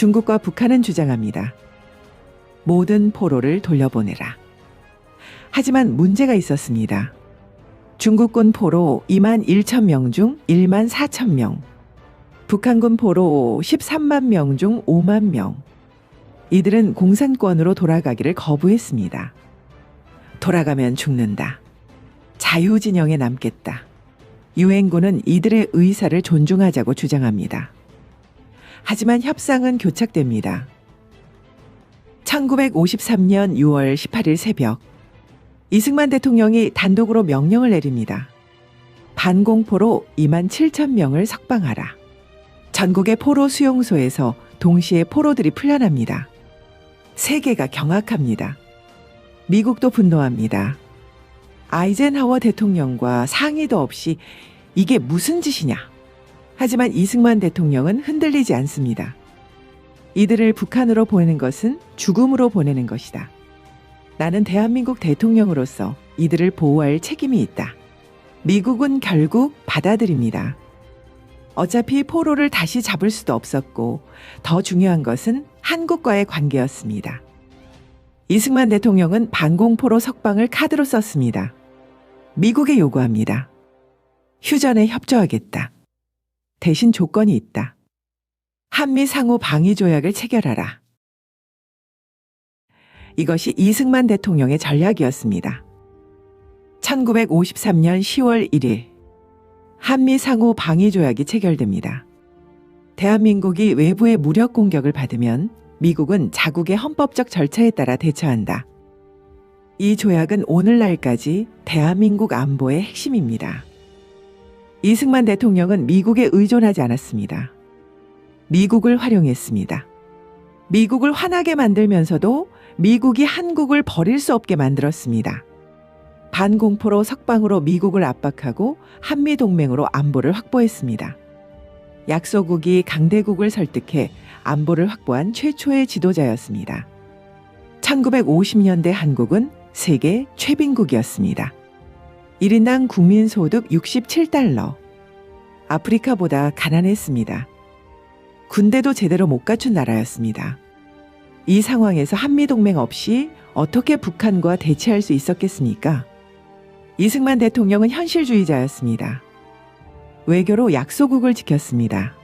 중국과 북한은 주장합니다. 모든 포로를 돌려보내라. 하지만 문제가 있었습니다. 중국군 포로 2만 1천 명 중 1만 4천 명, 북한군 포로 13만 명 중 5만 명. 이들은 공산권으로 돌아가기를 거부했습니다. 돌아가면 죽는다. 자유진영에 남겠다. 유엔군은 이들의 의사를 존중하자고 주장합니다. 하지만 협상은 교착됩니다. 1953년 6월 18일 새벽, 이승만 대통령이 단독으로 명령을 내립니다. 반공포로 2만 7천 명을 석방하라. 전국의 포로 수용소에서 동시에 포로들이 풀려납니다. 세계가 경악합니다. 미국도 분노합니다. 아이젠하워 대통령과 상의도 없이 이게 무슨 짓이냐. 하지만 이승만 대통령은 흔들리지 않습니다. 이들을 북한으로 보내는 것은 죽음으로 보내는 것이다. 나는 대한민국 대통령으로서 이들을 보호할 책임이 있다. 미국은 결국 받아들입니다. 어차피 포로를 다시 잡을 수도 없었고 더 중요한 것은 한국과의 관계였습니다. 이승만 대통령은 반공포로 석방을 카드로 썼습니다. 미국에 요구합니다. 휴전에 협조하겠다. 대신 조건이 있다. 한미 상호 방위 조약을 체결하라. 이것이 이승만 대통령의 전략이었습니다. 1953년 10월 1일 한미 상호 방위 조약이 체결됩니다. 대한민국이 외부의 무력 공격을 받으면 미국은 자국의 헌법적 절차에 따라 대처한다. 이 조약은 오늘날까지 대한민국 안보의 핵심입니다. 이승만 대통령은 미국에 의존하지 않았습니다. 미국을 활용했습니다. 미국을 화나게 만들면서도 미국이 한국을 버릴 수 없게 만들었습니다. 반공포로 석방으로 미국을 압박하고 한미 동맹으로 안보를 확보했습니다. 약소국이 강대국을 설득해 안보를 확보한 최초의 지도자였습니다. 1950년대 한국은 세계 최빈국이었습니다. 1인당 국민소득 67달러. 아프리카보다 가난했습니다. 군대도 제대로 못 갖춘 나라였습니다. 이 상황에서 한미동맹 없이 어떻게 북한과 대치할 수 있었겠습니까? 이승만 대통령은 현실주의자였습니다. 외교로 약소국을 지켰습니다.